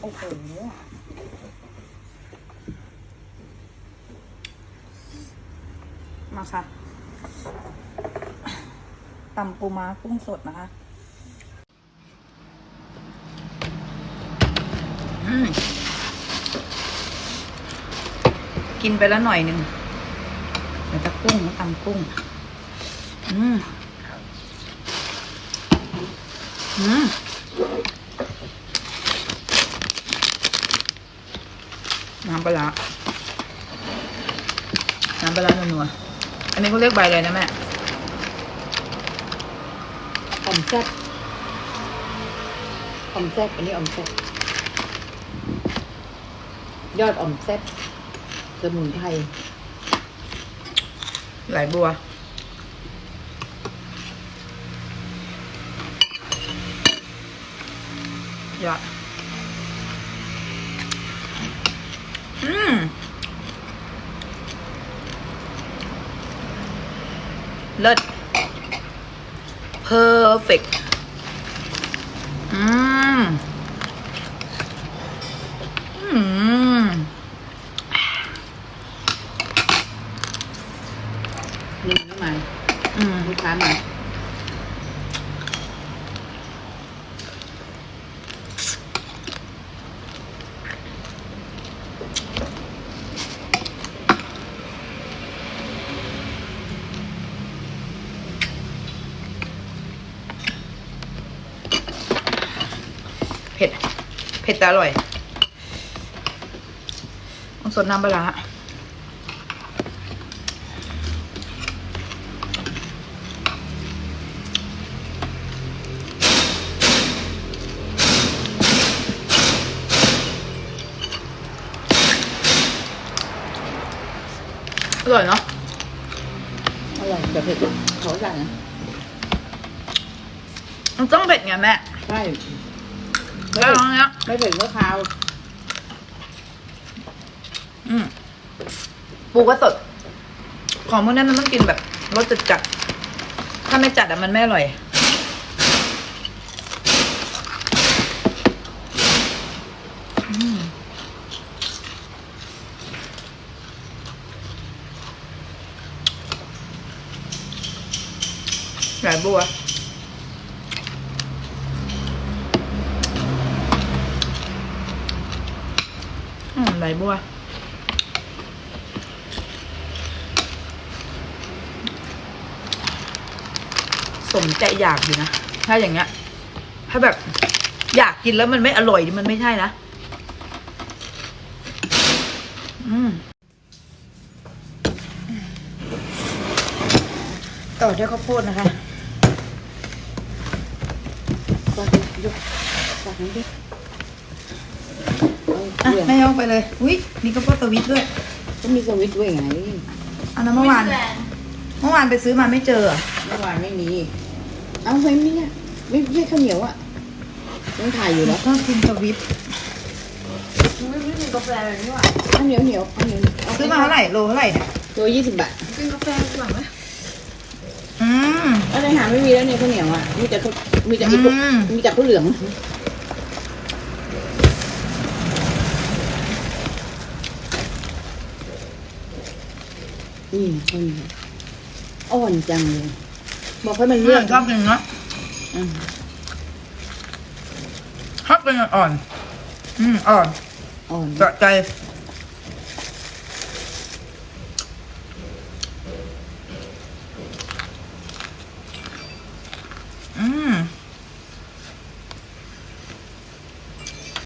โอ้โหมาค่ะตำปูม้ากุ้งสดนะคะอืมกินไปแล้วหน่อยหนึ่งเดี๋ยวจะกุ้งตำกุ้ง อืม อืม น้ำปลาร้าน้ำปลาร้านัวๆอันนี้เขาเรียกใบอะไรนะแม่อ่อมแซ่บอ่อมแซ่บอันนี้อ่อมแซ่บยอดอ่อมแซ่บสมุนไพรไหลบัวยอด อืม เลิศ perfect อืม อืม นี่มาอืม ลูกค้ามา ผ็ด เผ็ดแต่อร่อยต้องสดน้ำปลาร้าอร่อยเนาะอร่อยแต่เผ็ดเขาสั่งนะมันต้องเผ็ดไงแม่ ใช่ แล้วตรงเนี้ยไม่เผ็ดก็คาว อืมปูก็สด ของพวกนั้นมันต้องกินแบบรสจัดจัดๆถ้าไม่จัดอะมันไม่อร่อยอืมไหลบัว อืมไหลบัวสมใจอยากอยู่นะ ถ้าอย่างเงี้ย ถ้าแบบอยากกินแล้วมันไม่อร่อยมันไม่ใช่นะ อืม ต่อด้วยข้าวโพดนะคะก็ยกตักนี้ดิ อาอะเรื่องแม่ยกไปเลย อุ้ยมีข้าวโพดสวิตด้วย ก็มีสวิตช์ด้วยไงอันนั้นเมื่อวาน เมื่อวานไปซื้อมาไม่เจออะเมื่อวานไม่มี เอาไว้ไหมเนี่ยไม่ไม่ใช่ข้าวเหนียวอะต้องถ่ายอยู่แล้แล้ววก็กินสวิตไม่ไม่มีกาแฟเลยนี่หว่าข้าวเหนียวเหนียวข้าวเหนียวเอาซื้อมาเท่าไหร่โลเท่าไหร่เนี่ยตัวยี่สิบบาทกินกาแฟดีกว่าไหมอืมอะไรหาไม่มีแล้วเนี่ยข้าวเหนียวอะมีแต่ข้าวมีแต่ไอ้พวกอืม มีแต่ข้าวเหลือง นี่ข้าวเหนียวอ่อนจังเลย บอกให้มันเพื่เลืออนกชอบกินเนาะอืมชอบกินอ่อนอืมอ่อนอ่อน สะใจ